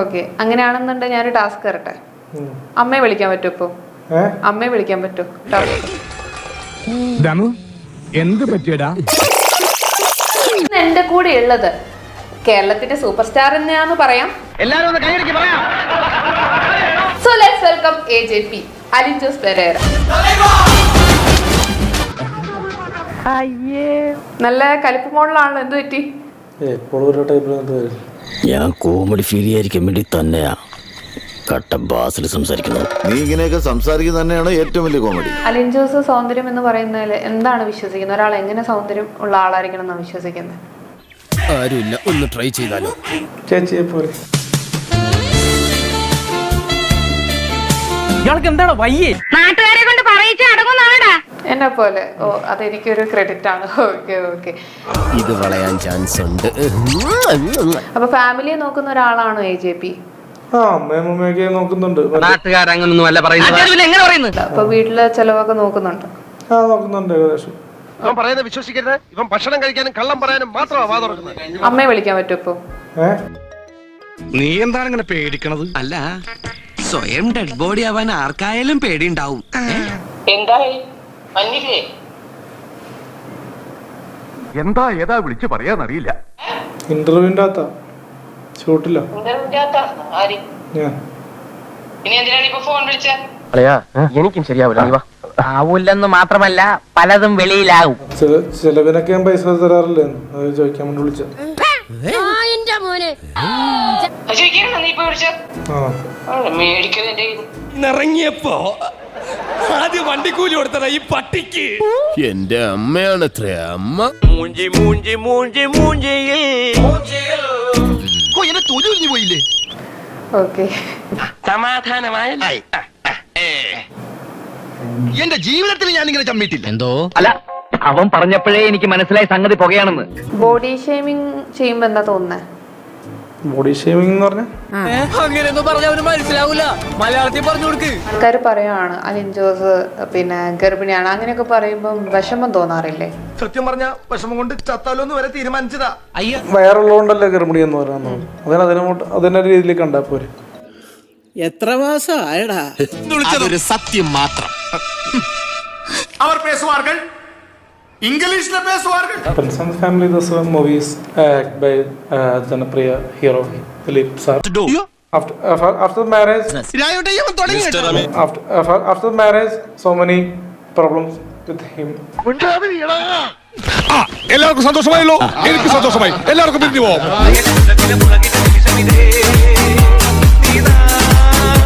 Okay. അങ്ങനെയാണെന്നുണ്ടെങ്കിൽ ഞാനൊരു task തരട്ടെ. അമ്മയെ വിളിക്കാൻ പറ്റുമോ ഇപ്പോ? അമ്മയെ വിളിക്കാൻ പറ്റുമോ? എന്ത് പറ്റിയടാ? എന്റെ കൂടെ ഉള്ളത് കേരളത്തിന്റെ സൂപ്പർ സ്റ്റാർ തന്നെയാന്ന് പറയാം. So let's welcome A J P Alin Jose Perera നല്ല കലിപ്പ് മോഡലാണല്ലോ എന്ത് പറ്റി? എപ്പോഴും ഒരു ടൈപ്പിൽ വരും? ഞാൻ കോമഡി ഫീൽ ചെയ്യാതിരിക്കാൻ വേണ്ടി തന്നെയാ. കട്ട ബാസിൽ സംസാരിക്കുന്നത്. നീ ഇങ്ങനെയൊക്കെ സംസാരിക്കുന്നത് തന്നെയാണ് ഏറ്റവും വലിയ കോമഡി അലിൻ ജോസ് സൗന്ദര്യം എന്ന് പറയുന്നതിൽ എന്താണ് വിശ്വസിക്കുന്നത്? ഒരാൾ എങ്ങനെ സൗന്ദര്യം ഉള്ള ആളായിരിക്കണം എന്നാണ് വിശ്വസിക്കുന്നത്? ആരുമില്ല ഒന്ന് ട്രൈ ചെയ്താലോ? ചേച്ചിയെ പോലെ. ഇയാൾക്ക് എന്താണ് വയ്യേ? നാട്ടുകാരെ എന്നെ പോലെ. ഓ അതെനിക്കൊരു ക്രെഡിറ്റ് ആണ്. ഓക്കെ ഓക്കെ ഇത് വളയാൻ ചാൻസ് ഉണ്ട്. അപ്പൊ ഫാമിലിയെ നോക്കുന്ന ഒരാളാണോ എ ജെ പി ആ അമ്മയും അമ്മയൊക്കെ നോക്കുന്നുണ്ട്. നാട്ടുകാരങ്ങനൊന്നും അല്ല പറയുന്നത്. എങ്ങനെ പറയുന്നു അപ്പൊ വീട്ടിലെ ചെലവൊക്കെ നോക്കുന്നുണ്ട്. ആ നോക്കുന്നുണ്ട് ഏകദേശം. ഇവൻ പറയുന്നത് വിശ്വസിക്കരുത്. ഇവൻ ഭക്ഷണം കഴിക്കാനും കള്ളം പറയാനും മാത്രമാണ് വാ തുറക്കുന്നത്. അമ്മയെ വിളിക്കാൻ പറ്റോ ഇപ്പൊ? ഏ? നീ എന്താണ് ഇങ്ങനെ പേടിക്കണത്? അല്ല സ്വയം ഡെഡ് ബോഡി ആവാൻ ആർക്കായാലും പേടിയുണ്ടാവും. എന്തായി? മഞ്ഞില്ലേ എന്താ ഏതാ വിളിച്ചു പറയാന്നറിയില്ല. ഇന്റർവ്യൂവിന്റെ അകത്താ. ഷൂട്ടില്ല എനിക്കും ശരിയാവില്ല ആവൂല്ലെന്ന് മാത്രമല്ല പലതും വെളിയിലാവും. ചെലവിനൊക്കെ ഞാൻ പൈസ തരാറില്ലേ? ചോദിക്കാൻ വേണ്ടി വിളിച്ച. ഇറങ്ങിയപ്പോ ആദ്യം വണ്ടിക്കൂലി കൊടുത്തട ഈ പട്ടിക്ക്. എന്റെ അമ്മയാണ് അത്ര അമ്മ. മൂഞ്ചി മൂഞ്ചി മൂഞ്ചി മൂഞ്ചിയിൽ. എന്നെ തൊഴിൽ പോയില്ലേ? ഓക്കെ. സമാധാനമായ എന്റെ ജീവിതത്തിൽ ഞാൻ ഇങ്ങനെ ചമ്മിട്ടില്ല എന്തോ? അല്ല അവൻ പറഞ്ഞപ്പോഴേ എനിക്ക് മനസ്സിലായി സംഗതി പുകയാണെന്ന്. ബോഡി ഷേമിംഗ് ചെയ്യുമ്പോ എന്താ തോന്നുന്നത് ബോഡി ഷേമിംഗ് എന്ന് പറഞ്ഞാൽ അങ്ങനെയൊന്നും പറഞ്ഞ അവന് മനസ്സിലാവൂല. മലയാളത്തിൽ പറഞ്ഞു കൊടുക്ക്. ആൾക്കാർ പറയുവാണ് അലിൻ ജോസ് പിന്നെ ഗർഭിണിയാണ് അങ്ങനെയൊക്കെ പറയുമ്പോൾ വിഷമം തോന്നാറില്ലേ? സത്യം പറഞ്ഞ വിഷമം കൊണ്ട് ചത്താലോന്ന് വരെ തീരുമാനിച്ചതാ. വയറുള്ളതുകൊണ്ടല്ലേ ഗർഭിണി എന്ന് പറയുന്നത്? അതിന് അതിനോട്ട് രീതിയിൽ കണ്ടാ പോരെ. എത്ര മാസം ആയടാ? അതൊരു സത്യം മാത്രം. Friends and Family the one movies act by uh, ജനപ്രിയ hero Dileep sir. After, after, after marriage, after, after, after marriage, so many problems with him. എല്ലാവർക്കും സന്തോഷമായല്ലോ എനിക്ക് സന്തോഷമായി എല്ലാവർക്കും പിരിഞ്ഞു പോവാം